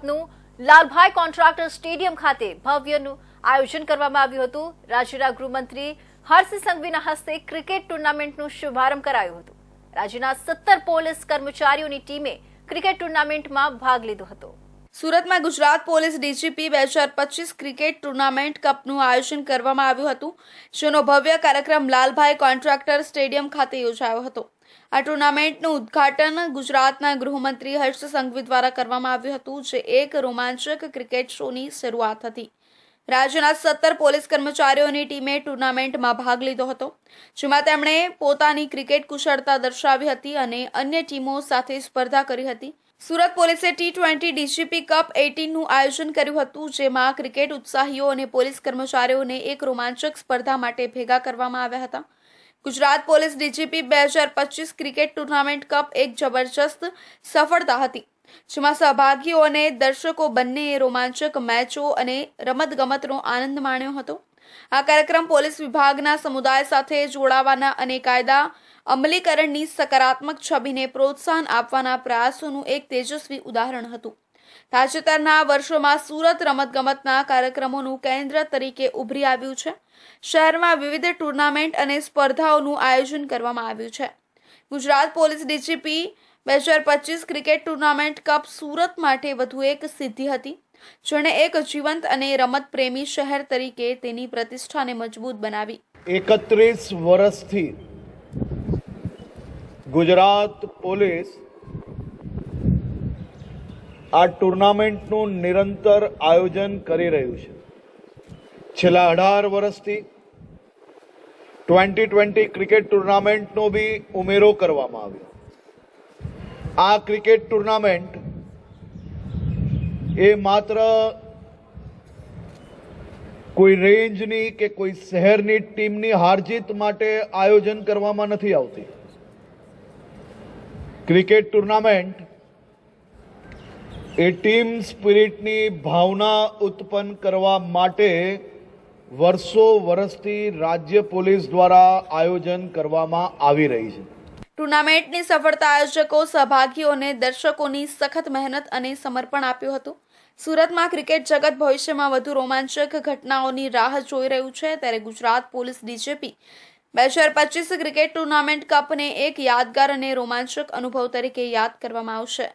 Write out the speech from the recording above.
કપનું Lalbhai contractor stadium ખાતે ભવ્યનું આયોજન કરવામાં આવ્યું હતું. રાજ્યના ગૃહમંત્રી હર્ષ સંઘવીના હસ્તે ક્રિકેટ ટુર્નામેન્ટનું શુભારંભ કરાયું હતું. રાજ્યના સત્તર પોલીસ કર્મચારીઓની ટીમે ક્રિકેટ ટુર્નામેન્ટમાં ભાગ લીધો હતો. સુરતમાં ગુજરાત પોલીસ ડીજીપી બે હજાર પચીસ ક્રિકેટ ટુર્નામેન્ટ કપનું આયોજન કરવામાં આવ્યું હતું, જેનો ભવ્ય કાર્યક્રમ લાલભાઈ કોન્ટ્રાક્ટર સ્ટેડિયમ ખાતે યોજાયો હતો. આ ટુર્નામેન્ટનું ઉદ્ઘાટન ગુજરાતના ગૃહમંત્રી હર્ષ સંઘવી દ્વારા કરવામાં આવ્યું હતું, જે એક રોમાંચક ક્રિકેટ શોની શરૂઆત હતી. રાજ્યના સત્તર પોલીસ કર્મચારીઓની ટીમે ટુર્નામેન્ટમાં ભાગ લીધો હતો, જેમાં તેમણે પોતાની ક્રિકેટ કુશળતા દર્શાવી હતી અને અન્ય ટીમો સાથે સ્પર્ધા કરી હતી. સુરત પોલીસે ટી ટ્વેન્ટી ડીજીપી કપ એટીનનું આયોજન કર્યું હતું, જેમાં ક્રિકેટ ઉત્સાહીઓ અને પોલીસ કર્મચારીઓને એક રોમાંચક સ્પર્ધા માટે ભેગા કરવામાં આવ્યા હતા. ગુજરાત પોલીસ ડીજીપી બે હજાર પચીસ ક્રિકેટ ટુર્નામેન્ટ કપ એક જબરજસ્ત સફળતા હતી, જેમાં સહભાગીઓ અને દર્શકો બંનેએ રોમાંચક મેચો અને રમતગમતનો આનંદ માણ્યો હતો. આ કાર્યક્રમ પોલીસ વિભાગના સમુદાય સાથે જોડાવાના અને કાયદા અમલીકરણની સકારાત્મક છબીને પ્રોત્સાહન આપવાના પ્રયાસોનું એક તેજસ્વી ઉદાહરણ હતું. તાજેતરના વર્ષોમાં સુરત રમતગમતના કાર્યક્રમોનું કેન્દ્ર તરીકે ઉભરી આવ્યું છે. શહેરમાં વિવિધ ટુર્નામેન્ટ અને સ્પર્ધાઓનું આયોજન કરવામાં આવ્યું છે. ગુજરાત પોલીસ ડીજીપી બે હજાર પચીસ ક્રિકેટ ટુર્નામેન્ટ કપ સુરત માટે વધુ એક સિદ્ધિ હતી, જેણે એક જીવંત અને રમતપ્રેમી શહેર તરીકે તેની પ્રતિષ્ઠાને મજબૂત બનાવી. એકત્રીસ વર્ષથી ગુજરાત પોલીસ આ ટુર્નામેન્ટનું નિરંતર આયોજન કરી રહ્યું છે. છેલ્લા અઢાર વર્ષથી ટ્વેન્ટી ટ્વેન્ટી ક્રિકેટ ટુર્નામેન્ટનો બી ઉમેરો કરવામાં આવ્યો. આ ક્રિકેટ ટુર્નામેન્ટ એ માત્ર કોઈ રેન્જની કે કોઈ શહેરની ટીમની હારજીત માટે આયોજન કરવામાં નથી આવતી. ક્રિકેટ ટુર્નામેન્ટ એ ટીમ સ્પિરિટની ભાવના ઉત્પન્ન કરવા માટે વર્ષો વર્ષથી રાજ્ય પોલીસ દ્વારા આયોજન કરવામાં આવી રહી છે. ટુર્નામેન્ટની સફળતા આયોજકો, સહભાગીઓને દર્શકોની સખત મહેનત અને સમર્પણ આપ્યું હતું. સુરતમાં ક્રિકેટ જગત ભવિષ્યમાં વધુ રોમાંચક ઘટનાઓની રાહ જોઈ રહ્યું છે. ત્યારે ગુજરાત પોલીસ ડીજીપી બે હજાર પચીસ ક્રિકેટ ટુર્નામેન્ટ કપને એક યાદગાર અને રોમાંચક અનુભવ તરીકે યાદ કરવામાં આવશે.